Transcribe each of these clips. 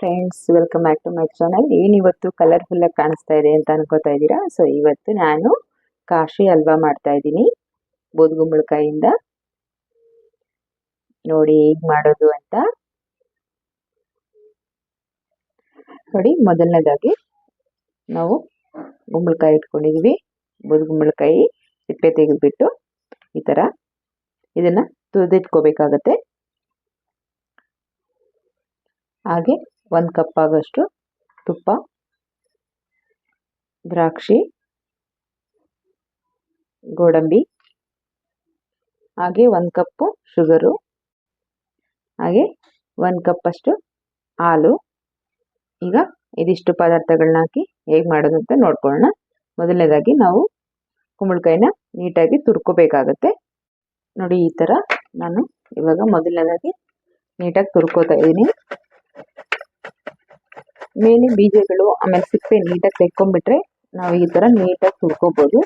Friends welcome back to my channel ಇವತ್ತು colourful ಆಗಿ ಕಾಣಿಸ್ತಾ ಇದೆ ಅಂತ ಅನ್ಕೋತಾ ಇದ್ದೀರಾ? ಸೊ ಇವತ್ತು ನಾನು ಕಾಶಿ ಹಲ್ವಾ ಮಾಡ್ತಾ ಇದ್ದೀನಿ ಬೂದ್ಗುಂಬಳಕಾಯಿಂದ ನೋಡಿ ಹೇಗೆ ಮಾಡೋದು ಅಂತ. ನೋಡಿ, ಮೊದಲನೇದಾಗಿ ನಾವು ಗುಂಬಳಕಾಯಿ ಇಟ್ಕೊಂಡಿದ್ವಿ. ಬೂದ್ಗುಂಬಳಕಾಯಿ ಸಿಪ್ಪೆ ತೆಗೆದುಬಿಟ್ಟು ಈ ಥರ ಇದನ್ನ ತುರಿದಿಟ್ಕೋಬೇಕಾಗತ್ತೆ. ಹಾಗೆ ಒಂದು ಕಪ್ ಆಗೋಷ್ಟು ತುಪ್ಪ, ದ್ರಾಕ್ಷಿ, ಗೋಡಂಬಿ, ಹಾಗೆ ಒಂದು ಕಪ್ಪು ಶುಗರು ಹಾಗೆ ಒಂದು ಕಪ್ಪಷ್ಟು ಹಾಲು. ಈಗ ಇದಿಷ್ಟು ಪದಾರ್ಥಗಳನ್ನ ಹಾಕಿ ಹೇಗೆ ಮಾಡೋದು ಅಂತ ನೋಡ್ಕೊಳ್ಳೋಣ. ಮೊದಲನೇದಾಗಿ ನಾವು ಕುಂಬಳಕಾಯಿನ ನೀಟಾಗಿ ತುರ್ಕೋಬೇಕಾಗತ್ತೆ. ನೋಡಿ ಈ ಥರ ನಾನು ಇವಾಗ ಮೊದಲನೇದಾಗಿ ನೀಟಾಗಿ ತುರ್ಕೋತಾ ಇದ್ದೀನಿ. ಮೇಲೆ ಬೀಜಗಳು ಆಮೇಲೆ ಸಿಪ್ಪೆ ನೀಟಾಗಿ ತೆಕ್ಕೊಂಡ್ಬಿಟ್ರೆ ನಾವು ಈ ಥರ ನೀಟಾಗಿ ತುರ್ಕೋಬೋದು.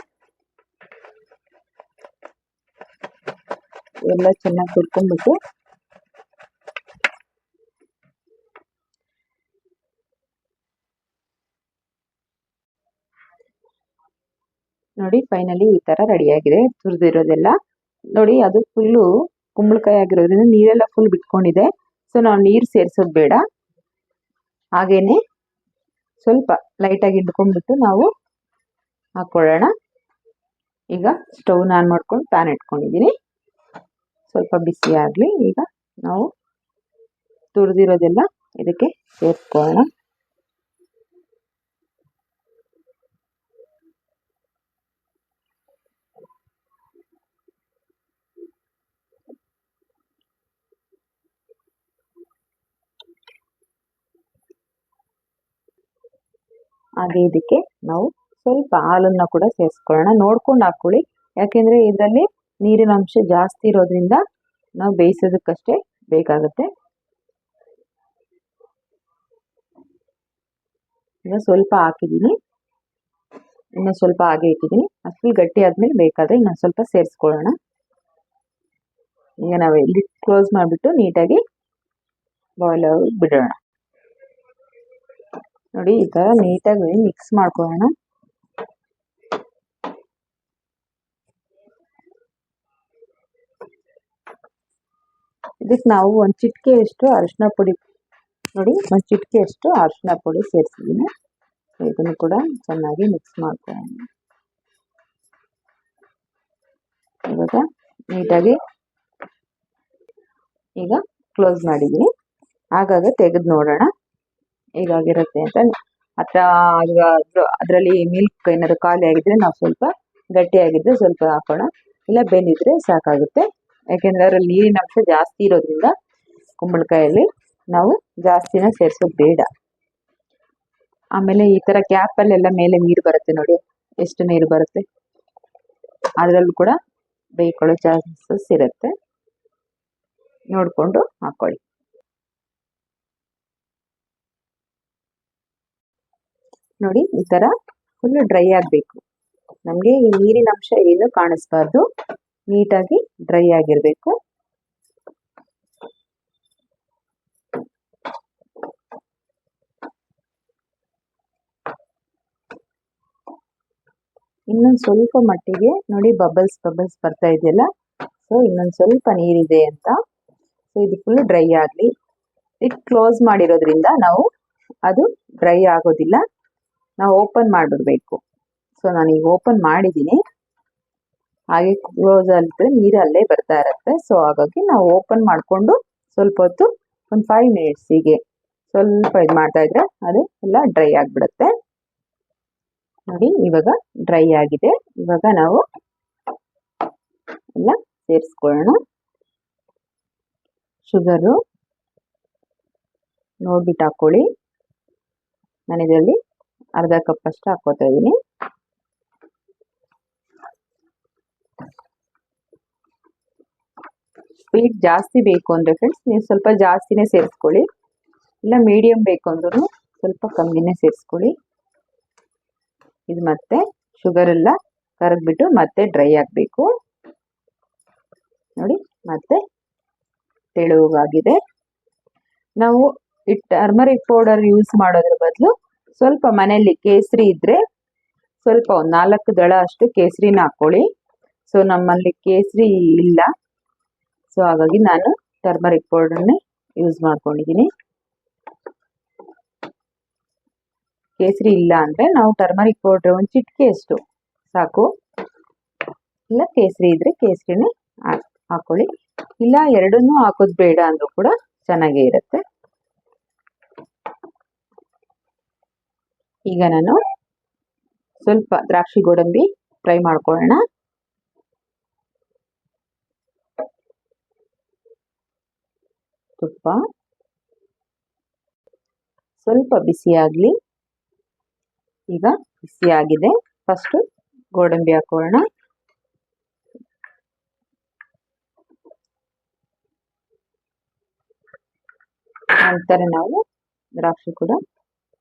ಎಲ್ಲ ಚೆನ್ನಾಗಿ ತುರ್ಕೊಂಡ್ಬಿಟ್ಟು ನೋಡಿ ಫೈನಲಿ ಈ ತರ ರೆಡಿ ಆಗಿದೆ, ತುರಿದಿರೋದೆಲ್ಲ. ನೋಡಿ ಅದು ಫುಲ್ಲು ಕುಂಬಳಕಾಯಿ ಆಗಿರೋದ್ರಿಂದ ನೀರೆಲ್ಲ ಫುಲ್ ಬಿಟ್ಕೊಂಡಿದೆ. ಸೊ ನಾವು ನೀರು ಸೇರಿಸೋದು ಬೇಡ. ಹಾಗೇನೆ ಸ್ವಲ್ಪ ಲೈಟಾಗಿ ಹಿಡ್ಕೊಂಡ್ಬಿಟ್ಟು ನಾವು ಹಾಕ್ಕೊಳ್ಳೋಣ ಈಗ ಸ್ಟವ್ನ ಆನ್ ಮಾಡ್ಕೊಂಡು ಪ್ಯಾನ್ ಇಟ್ಕೊಂಡಿದ್ದೀನಿ. ಸ್ವಲ್ಪ ಬಿಸಿ ಆಗಲಿ ಈಗ ನಾವು ತುರಿದಿರೋದೆಲ್ಲ ಇದಕ್ಕೆ ಸೇರಿಸ್ಕೊಳ್ಳೋಣ ಹಾಗೆ ಇದಕ್ಕೆ ನಾವು ಸ್ವಲ್ಪ ಹಾಲನ್ನ ಕೂಡ ಸೇರಿಸ್ಕೊಳ್ಳೋಣ. ನೋಡ್ಕೊಂಡು ಹಾಕೊಳ್ಳಿ ಯಾಕೆಂದ್ರೆ ಇದರಲ್ಲಿ ನೀರಿನ ಅಂಶ ಜಾಸ್ತಿ ಇರೋದ್ರಿಂದ ನಾವು ಬೇಯಿಸೋದಕ್ಕಷ್ಟೇ ಬೇಕಾಗುತ್ತೆ. ಇನ್ನು ಸ್ವಲ್ಪ ಹಾಕಿದ್ದೀನಿ. ಇನ್ನು ಸ್ವಲ್ಪ ಹಾಗೆ ಇಟ್ಟಿದ್ದೀನಿ. ಅಷ್ಟು ಗಟ್ಟಿ ಆದಮೇಲೆ ಬೇಕಾದ್ರೆ ಇನ್ನೊಂದು ಸ್ವಲ್ಪ ಸೇರಿಸ್ಕೊಳ್ಳೋಣ. ಈಗ ನಾವು ಇಲ್ಲಿ ಕ್ಲೋಸ್ ಮಾಡಿಬಿಟ್ಟು ನೀಟಾಗಿ ಬಾಯ್ಲ್ ಬಿಡೋಣ. ನೋಡಿ, ಈ ತರ ನೀಟಾಗಿ ಮಿಕ್ಸ್ ಮಾಡ್ಕೊಳ್ಳೋಣ. ಇದಕ್ಕೆ ನಾವು ಒಂದು ಚಿಟಿಕೆಯಷ್ಟು ಅರಿಶಿನ ಪುಡಿ ನೋಡಿ, ಒಂದು ಚಿಟಿಕೆಯಷ್ಟು ಅರಿಶಿನ ಪುಡಿ ಸೇರಿಸಿದ್ದೀನಿ. ಇದನ್ನು ಕೂಡ ಚೆನ್ನಾಗಿ ಮಿಕ್ಸ್ ಮಾಡ್ಕೊಳ್ಳೋಣ. ಇವಾಗ ನೀಟಾಗಿ ಈಗ ಕ್ಲೋಸ್ ಮಾಡಿದ್ದೀನಿ. ಆಗಾಗ ತೆಗೆದು ನೋಡೋಣ. ಹೇಗಾಗಿರುತ್ತೆ ಅಂತ ಹತ್ರ ಅದರಲ್ಲಿ ಮಿಲ್ಕ್ ಏನಾದ್ರು ಖಾಲಿ ಆಗಿದ್ರೆ ನಾವು ಸ್ವಲ್ಪ ಗಟ್ಟಿಯಾಗಿದ್ರೆ ಸ್ವಲ್ಪ ಹಾಕೋಣ. ಇಲ್ಲ ಬೆಂದಿದ್ರೆ ಸಾಕಾಗುತ್ತೆ. ಯಾಕೆಂದ್ರೆ ಅದರಲ್ಲಿ ನೀರಿನ ಅಂಶ ಜಾಸ್ತಿ ಇರೋದ್ರಿಂದ ಕುಂಬಳಕಾಯಲ್ಲಿ ನಾವು ಜಾಸ್ತಿನ ಸೇರಿಸೋದು ಬೇಡ. ಆಮೇಲೆ ಈ ತರ ಕ್ಯಾಪಲ್ಲೆಲ್ಲ ಮೇಲೆ ನೀರು ಬರುತ್ತೆ ನೋಡಿ. ಎಷ್ಟು ನೀರು ಬರುತ್ತೆ? ಅದರಲ್ಲೂ ಕೂಡ ಬೇಯ್ಕೊಳ್ಳೋ ಚಾನ್ಸಸ್ ಇರುತ್ತೆ. ನೋಡಿಕೊಂಡು ಹಾಕೊಳ್ಳಿ. ನೋಡಿ, ಈ ತರ ಫುಲ್ ಡ್ರೈ ಆಗಬೇಕು. ನಮಗೆ ಈ ನೀರಿನ ಅಂಶ ಏನು ಕಾಣಿಸ್ಬಾರ್ದು. ನೀಟಾಗಿ ಡ್ರೈ ಆಗಿರಬೇಕು. ಇನ್ನೊಂದು ಸ್ವಲ್ಪ ಮಟ್ಟಿಗೆ ನೋಡಿ ಬಬಲ್ಸ್ ಬಬಲ್ಸ್ ಬರ್ತಾ ಇದೆಯಲ್ಲ? ಸೊ ಇನ್ನೊಂದು ಸ್ವಲ್ಪ ನೀರಿದೆ ಅಂತ. ಸೊ ಇದು ಫುಲ್ ಡ್ರೈ ಆಗಲಿ. ಇದು ಕ್ಲೋಸ್ ಮಾಡಿರೋದ್ರಿಂದ ನಾವು ಅದು ಡ್ರೈ ಆಗೋದಿಲ್ಲ. ನಾವು ಓಪನ್ ಮಾಡಿಬಿಡ್ಬೇಕು. ಸೊ ನಾನು ಈಗ ಓಪನ್ ಮಾಡಿದ್ದೀನಿ ಹಾಗೆ ಕ್ಲೋಸ್ ಅಲ್ಲಿ ನೀರು ಅಲ್ಲೇ ಬರ್ತಾ ಇರುತ್ತೆ. ಸೊ ಹಾಗಾಗಿ ನಾವು ಓಪನ್ ಮಾಡಿಕೊಂಡು ಸ್ವಲ್ಪ ಹೊತ್ತು ಒಂದು ಫೈವ್ ಮಿನಿಟ್ಸಿಗೆ ಸ್ವಲ್ಪ ಇದು ಮಾಡ್ತಾ ಇದ್ರೆ ಅದು ಎಲ್ಲ ಡ್ರೈ ಆಗಿಬಿಡುತ್ತೆ. ನೋಡಿ, ಇವಾಗ ಡ್ರೈ ಆಗಿದೆ. ಇವಾಗ ನಾವು ಎಲ್ಲ ಸೇರಿಸ್ಕೊಳ್ಳೋಣ. ಶುಗರು ನೋಡ್ಬಿಟ್ಟು ಹಾಕೊಳ್ಳಿ. ನಾನು ಅರ್ಧ ಕಪ್ ಅಷ್ಟು ಹಾಕೋತಾ ಇದ್ದೀನಿ. ಸ್ವೀಟ್ ಜಾಸ್ತಿ ಬೇಕು ಅಂದರೆ ಫ್ರೆಂಡ್ಸ್ ನೀವು ಸ್ವಲ್ಪ ಜಾಸ್ತಿನೇ ಸೇರಿಸ್ಕೊಳ್ಳಿ. ಇಲ್ಲ ಮೀಡಿಯಮ್ ಬೇಕು ಅಂದ್ರೂ ಸ್ವಲ್ಪ ಕಮ್ಮಿನೇ ಸೇರಿಸ್ಕೊಳ್ಳಿ. ಇದು ಮತ್ತೆ ಶುಗರ್ ಎಲ್ಲ ಕರಗ್ಬಿಟ್ಟು ಮತ್ತೆ ಡ್ರೈ ಆಗಬೇಕು. ನೋಡಿ, ಮತ್ತೆ ತೆಳುವಾಗಿದೆ. ನಾವು ಇಟ್ ಟರ್ಮರಿಕ್ ಪೌಡರ್ ಯೂಸ್ ಮಾಡೋದ್ರ ಬದಲು ಸ್ವಲ್ಪ ಮನೆಯಲ್ಲಿ ಕೇಸರಿ ಇದ್ರೆ ಸ್ವಲ್ಪ ಒಂದು ನಾಲ್ಕು ದಳ ಅಷ್ಟು ಕೇಸರಿನ ಹಾಕ್ಕೊಳ್ಳಿ ಸೊ ನಮ್ಮಲ್ಲಿ ಕೇಸರಿ ಇಲ್ಲ. ಸೊ ಹಾಗಾಗಿ ನಾನು ಟರ್ಮರಿಕ್ ಪೌಡರ್ನೇ ಯೂಸ್ ಮಾಡ್ಕೊಂಡಿದ್ದೀನಿ. ಕೇಸರಿ ಇಲ್ಲ ಅಂದರೆ ನಾವು ಟರ್ಮರಿಕ್ ಪೌಡ್ರ್ ಒಂದು ಚಿಟಿಕೆ ಅಷ್ಟು. ಸಾಕು. ಇಲ್ಲ, ಕೇಸರಿ ಇದ್ರೆ ಕೇಸರಿನೇ ಹಾಕೊಳ್ಳಿ. ಇಲ್ಲ, ಎರಡನ್ನೂ ಹಾಕೋದು ಬೇಡ ಅಂದರೂ ಕೂಡ ಚೆನ್ನಾಗೇ ಇರುತ್ತೆ. ಈಗ ನಾನು ಸ್ವಲ್ಪ ದ್ರಾಕ್ಷಿ ಗೋಡಂಬಿ ಫ್ರೈ ಮಾಡ್ಕೊಳ್ಳೋಣ. ತುಪ್ಪ. ಸ್ವಲ್ಪ ಬಿಸಿಯಾಗಲಿ ಈಗ ಬಿಸಿಯಾಗಿದೆ ಫಸ್ಟು ಗೋಡಂಬಿ ಹಾಕೋಣ ನಂತರ ನಾವು ದ್ರಾಕ್ಷಿ ಕೂಡ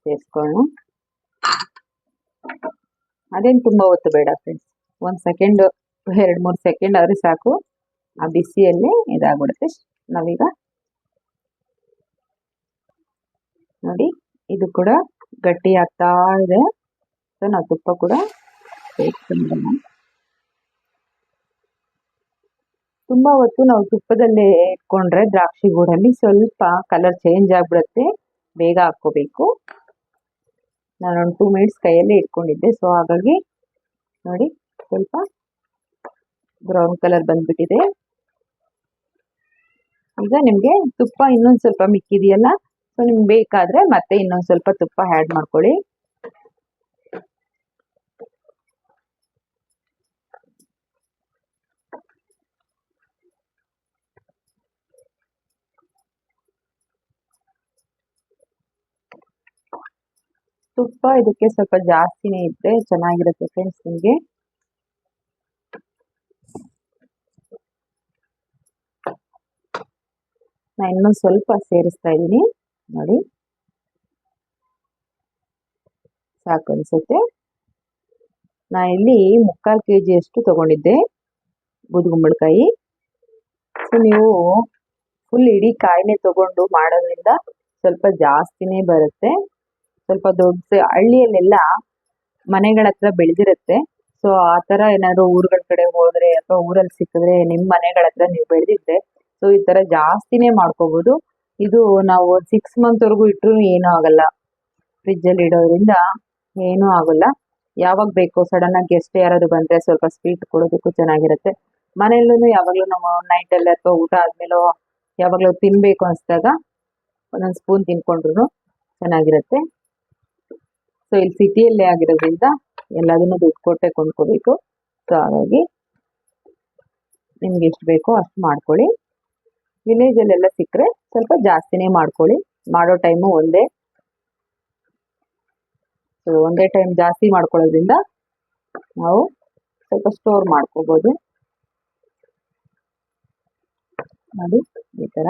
ಸೇರಿಸ್ಕೊಳ್ಳೋಣ. ಅದೇನು ತುಂಬ ಹೊತ್ತು ಬೇಡ ಫ್ರೆಂಡ್ಸ್ ಒಂದು ಸೆಕೆಂಡ್ ಎರಡು, ಮೂರು ಸೆಕೆಂಡ್ ಆದರೆ ಸಾಕು. ಆ ಬಿಸಿಯಲ್ಲೇ ಇದಾಗ್ಬಿಡುತ್ತೆ. ನಾವೀಗ ನೋಡಿ, ಇದು ಕೂಡ ಗಟ್ಟಿ ಆಗ್ತಾ ಇದೆ. ಸೊ ನಾವು ತುಪ್ಪ ಕೂಡ ಸೇರಿಸ್ಕೊಂಡ್ಬಿಡೋಣ ತುಂಬ ಹೊತ್ತು ನಾವು ತುಪ್ಪದಲ್ಲೇ ಇಟ್ಕೊಂಡ್ರೆ ದ್ರಾಕ್ಷಿ ಗೂಡಲ್ಲಿ ಸ್ವಲ್ಪ ಕಲರ್ ಚೇಂಜ್ ಆಗಿಬಿಡುತ್ತೆ. ಬೇಗ ಹಾಕ್ಕೋಬೇಕು. ನಾನೊಂದು ಟೂ ಮಿನಿಟ್ಸ್ ಕೈಯಲ್ಲೇ ಇಟ್ಕೊಂಡಿದ್ದೆ. ಸೊ ಹಾಗಾಗಿ ನೋಡಿ, ಸ್ವಲ್ಪ ಬ್ರೌನ್ ಕಲರ್ ಬಂದ್ಬಿಟ್ಟಿದೆ. ಈಗ ನಿಮಗೆ ತುಪ್ಪ ಇನ್ನೊಂದು ಸ್ವಲ್ಪ ಮಿಕ್ಕಿದೆಯಲ್ಲ ಸೊ ನಿಮ್ಗೆ ಬೇಕಾದರೆ ಮತ್ತೆ ಇನ್ನೊಂದು ಸ್ವಲ್ಪ ತುಪ್ಪ ಆ್ಯಡ್ ಮಾಡ್ಕೊಳ್ಳಿ. ತುಪ್ಪ ಇದಕ್ಕೆ ಸ್ವಲ್ಪ ಜಾಸ್ತಿನೇ ಇದ್ರೆ ಚೆನ್ನಾಗಿರುತ್ತೆ ಫ್ರೆಂಡ್ಸ್ ನಿಮಗೆ. ನಾನು ಇನ್ನೊಂದು ಸ್ವಲ್ಪ ಸೇರಿಸ್ತಾ ಇದ್ದೀನಿ. ನೋಡಿ. ಸಾಕು ಅನಿಸುತ್ತೆ. ನಾ ಇಲ್ಲಿ ಮುಕ್ಕಾಲು ಕೆ ಜಿಯಷ್ಟು ತೊಗೊಂಡಿದ್ದೆ, ಬೂದುಗುಂಬಳಕಾಯಿ. ಸೊ ನೀವು ಫುಲ್ ಇಡೀ ಕಾಯಿನೇ ತೊಗೊಂಡು ಮಾಡೋದ್ರಿಂದ ಸ್ವಲ್ಪ ಜಾಸ್ತಿನೇ ಬರುತ್ತೆ. ಸ್ವಲ್ಪ ದೊಡ್ಡ ಹಳ್ಳಿಯಲ್ಲೆಲ್ಲ ಮನೆಗಳ ಹತ್ರ ಬೆಳೆದಿರುತ್ತೆ. ಸೊ ಆ ತರ ಏನಾದ್ರು ಊರುಗಳ ಕಡೆ ಹೋದ್ರೆ ಅಥವಾ ಊರಲ್ಲಿ ಸಿಕ್ಕಿದ್ರೆ ನಿಮ್ಮ ಮನೆಗಳ ಹತ್ರ ನೀವು ಬೆಳೆದಿದ್ರೆ ಸೊ ಈ ತರ ಜಾಸ್ತಿನೇ ಮಾಡ್ಕೋಬಹುದು ಇದು ನಾವು ಸಿಕ್ಸ್ ಮಂತ್ವರೆಗೂ ಇಟ್ರು ಏನೂ ಆಗಲ್ಲ. ಫ್ರಿಜ್ಜಲ್ಲಿ ಇಡೋದ್ರಿಂದ ಏನೂ ಆಗಲ್ಲ. ಯಾವಾಗ ಬೇಕು ಆಗಿ ಗೆಸ್ಟ್ ಯಾರಾದ್ರು ಬಂದ್ರೆ ಸ್ವಲ್ಪ ಸ್ವೀಟ್ ಕೊಡೋದಕ್ಕೂ ಚೆನ್ನಾಗಿರುತ್ತೆ. ಮನೆಯಲ್ಲೂ ಯಾವಾಗಲೂ ನಾವು ಅಲ್ಲಿ ಅಥವಾ ಊಟ ಆದಮೇಲೋ ಯಾವಾಗಲೂ ತಿನ್ಬೇಕು ಅನ್ಸಿದಾಗ ಒಂದೊಂದು ಸ್ಪೂನ್ ತಿನ್ಕೊಂಡ್ರು ಚೆನ್ನಾಗಿರುತ್ತೆ. ಸೊ ಇಲ್ಲಿ ಸಿಟಿಯಲ್ಲೇ ಆಗಿರೋದ್ರಿಂದ ಎಲ್ಲದನ್ನು ದುಡ್ಡು ಕೊಟ್ಟೆ ಕೊಂಡ್ಕೋಬೇಕು. ಸೊ ಹಾಗಾಗಿ ನಿಮ್ಗೆ ಎಷ್ಟು ಬೇಕೋ ಅಷ್ಟು ಮಾಡ್ಕೊಳ್ಳಿ. ವಿಲೇಜಲ್ಲೆಲ್ಲ ಸಿಕ್ಕರೆ ಸ್ವಲ್ಪ ಜಾಸ್ತಿನೇ ಮಾಡ್ಕೊಳ್ಳಿ. ಮಾಡೋ ಟೈಮು ಒಂದೇ. ಸೊ ಒಂದೇ ಟೈಮ್ ಜಾಸ್ತಿ ಮಾಡ್ಕೊಳ್ಳೋದ್ರಿಂದ ನಾವು ಸ್ವಲ್ಪ ಸ್ಟೋರ್ ಮಾಡ್ಕೋಬೋದು. ನೋಡಿ, ಈ ಥರ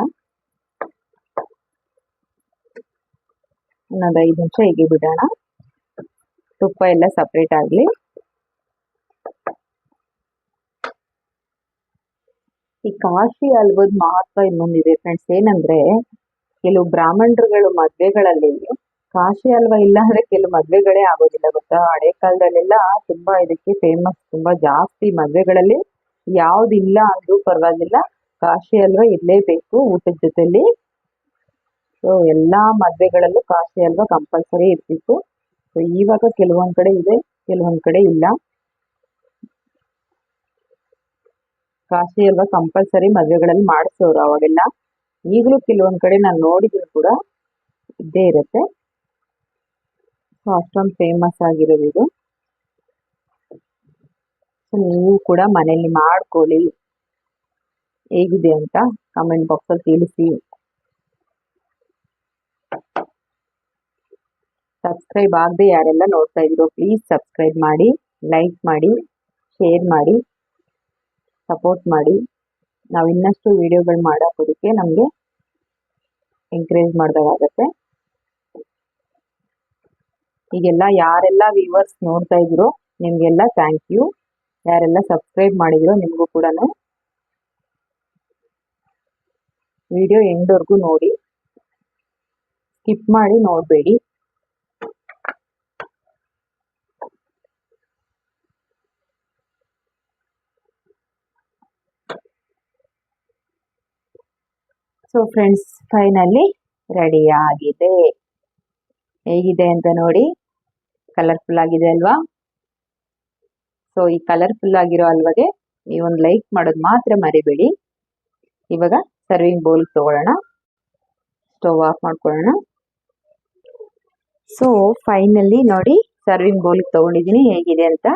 ಇನ್ನೊಂದು ಐದು ನಿಮಿಷ ಹೀಗೆ ಬಿಡೋಣ. ತುಪ್ಪ ಎಲ್ಲ ಸಪ್ರೇಟ್ ಆಗಲಿ. ಈ ಕಾಶಿ ಹಲ್ವದ ಮಹತ್ವ ಇನ್ನೊಂದಿದೆ ಫ್ರೆಂಡ್ಸ್ ಏನಂದ್ರೆ, ಕೆಲವು ಬ್ರಾಹ್ಮಣರುಗಳು ಮದ್ವೆಗಳಲ್ಲಿ, ಕಾಶಿ ಹಲ್ವ ಇಲ್ಲ ಅಂದ್ರೆ ಕೆಲವು ಮದ್ವೆಗಳೇ ಆಗೋದಿಲ್ಲ ಗೊತ್ತಾ? ಹಳೆ ಕಾಲದಲ್ಲೆಲ್ಲ ತುಂಬಾ ಇದಕ್ಕೆ ಫೇಮಸ್ ತುಂಬಾ ಜಾಸ್ತಿ ಮದ್ವೆಗಳಲ್ಲಿ ಯಾವ್ದಿಲ್ಲ ಅಂದ್ರೂ ಪರವಾಗಿಲ್ಲ, ಕಾಶಿ ಹಲ್ವ ಇರಲೇಬೇಕು ಊಟದ ಜೊತೆಲಿ. ಸೊ ಎಲ್ಲಾ ಮದ್ವೆಗಳಲ್ಲೂ ಕಾಶಿ ಹಲ್ವ ಕಂಪಲ್ಸರಿ ಇರ್ತಿತ್ತು. ಸೊ ಇವಾಗ ಕೆಲವೊಂದ್ ಕಡೆ ಇದೆ, ಕೆಲವೊಂದ್ ಕಡೆ ಇಲ್ಲ. ಕಾಶಿ ಅಲ್ವಾ ಕಂಪಲ್ಸರಿ ಮದುವೆಗಳಲ್ಲಿ ಮಾಡಿಸೋರು ಅವಾಗೆಲ್ಲ. ಈಗಲೂ ಕೆಲವೊಂದ್ ಕಡೆ ನಾನು ನೋಡಿದ್ರು ಕೂಡ, ಇದ್ದೇ ಇರುತ್ತೆ. ಸೊ ಅಷ್ಟೊಂದು ಫೇಮಸ್ ಆಗಿರೋದು ಇದು. ಸೊ ನೀವು ಕೂಡ ಮನೆಯಲ್ಲಿ ಮಾಡ್ಕೊಳ್ಳಿ. ಹೇಗಿದೆ ಅಂತ ಕಮೆಂಟ್ ಬಾಕ್ಸಲ್ಲಿ ತಿಳಿಸಿ. ಸಬ್ಸ್ಕ್ರೈಬ್ ಆಗದೆ ಯಾರೆಲ್ಲ ನೋಡ್ತಾ ಇದ್ದೀರೋ ಪ್ಲೀಸ್ ಸಬ್ಸ್ಕ್ರೈಬ್ ಮಾಡಿ ಲೈಕ್ ಮಾಡಿ ಶೇರ್ ಮಾಡಿ ಸಪೋರ್ಟ್ ಮಾಡಿ. ನಾವು ಇನ್ನಷ್ಟು ವಿಡಿಯೋಗಳು ಮಾಡೋದಕ್ಕೆ ನಮಗೆ ಎಂಕರೇಜ್ ಮಾಡಿದಾಗತ್ತೆ ಈಗೆಲ್ಲ ಯಾರೆಲ್ಲ ವ್ಯೂವರ್ಸ್ ನೋಡ್ತಾ ಇದ್ದೀರೋ, ನಿಮಗೆಲ್ಲ ಥ್ಯಾಂಕ್ ಯು ಯಾರೆಲ್ಲ ಸಬ್ಸ್ಕ್ರೈಬ್ ಮಾಡಿದಿರೋ, ನಿಮಗೂ ಕೂಡ ವಿಡಿಯೋ ಎಂಡ್ವರೆಗೂ ನೋಡಿ ಸ್ಕಿಪ್ ಮಾಡಿ ನೋಡಬೇಡಿ. ಸೊ ಫ್ರೆಂಡ್ಸ್ ಫೈನಲ್ಲಿ ರೆಡಿ ಆಗಿದೆ. ಹೇಗಿದೆ ಅಂತ ನೋಡಿ. ಕಲರ್ಫುಲ್ ಆಗಿದೆ ಅಲ್ವಾ? ಸೊ ಈ ಕಲರ್ಫುಲ್ ಆಗಿರೋ ಅಲ್ವಾಗೆ ನೀವೊಂದು ಲೈಕ್ ಮಾಡೋದು ಮಾತ್ರ ಮರಿಬೇಡಿ. ಇವಾಗ ಸರ್ವಿಂಗ್ ಬೌಲ್ ತಗೊಳ್ಳೋಣ. ಸ್ಟವ್ ಆಫ್ ಮಾಡ್ಕೊಳ್ಳೋಣ. ಸೊ ಫೈನಲ್ಲಿ ನೋಡಿ ಸರ್ವಿಂಗ್ ಬೌಲ್ ತಗೊಂಡಿದ್ದೀನಿ. ಹೇಗಿದೆ ಅಂತ?